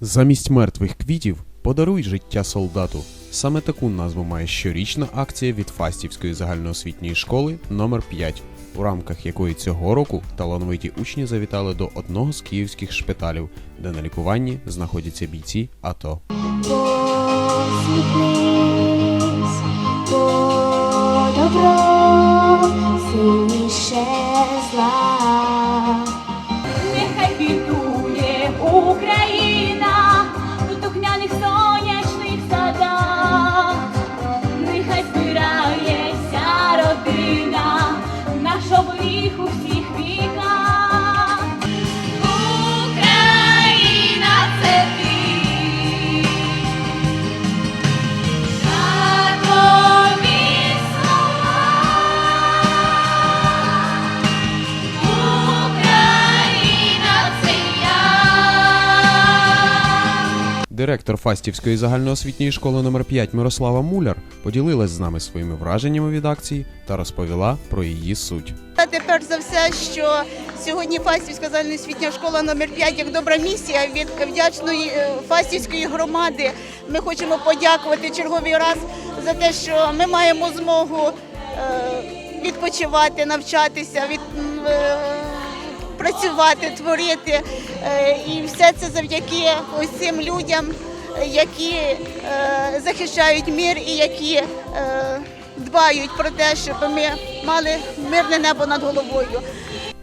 Замість мертвих квітів подаруй життя солдату. Саме таку назву має щорічна акція від Фастівської загальноосвітньої школи номер 5 у рамках якої цього року талановиті учні завітали до одного з київських шпиталів, де на лікуванні знаходяться бійці АТО. Посміхнись, бо добро сильніше зла. Нехай бідує Україна у тухняних сонячних садах, нехай збирається родина, наш оберіг у всіх віках. Директор Фастівської загальноосвітньої школи номер 5 Мирослава Муляр поділилась з нами своїми враженнями від акції та розповіла про її суть. Перш за все, що сьогодні Фастівська загальноосвітня школа номер 5 як добра місія від вдячної е, Фастівської громади. Ми хочемо подякувати черговий раз за те, що ми маємо змогу е, відпочивати, навчатися, від, е, працювати, творити. Е, І все це завдяки цим людям, які е, захищають мир і які е, дбають про те, щоб ми мали мирне небо над головою.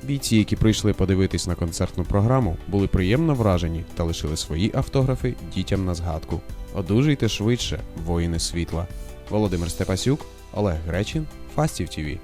Бійці, які прийшли подивитись на концертну програму, були приємно вражені та лишили свої автографи дітям на згадку. Одужуйте швидше, воїни світла. Володимир Степасюк, Олег Гречин, Фастів ТІВІ.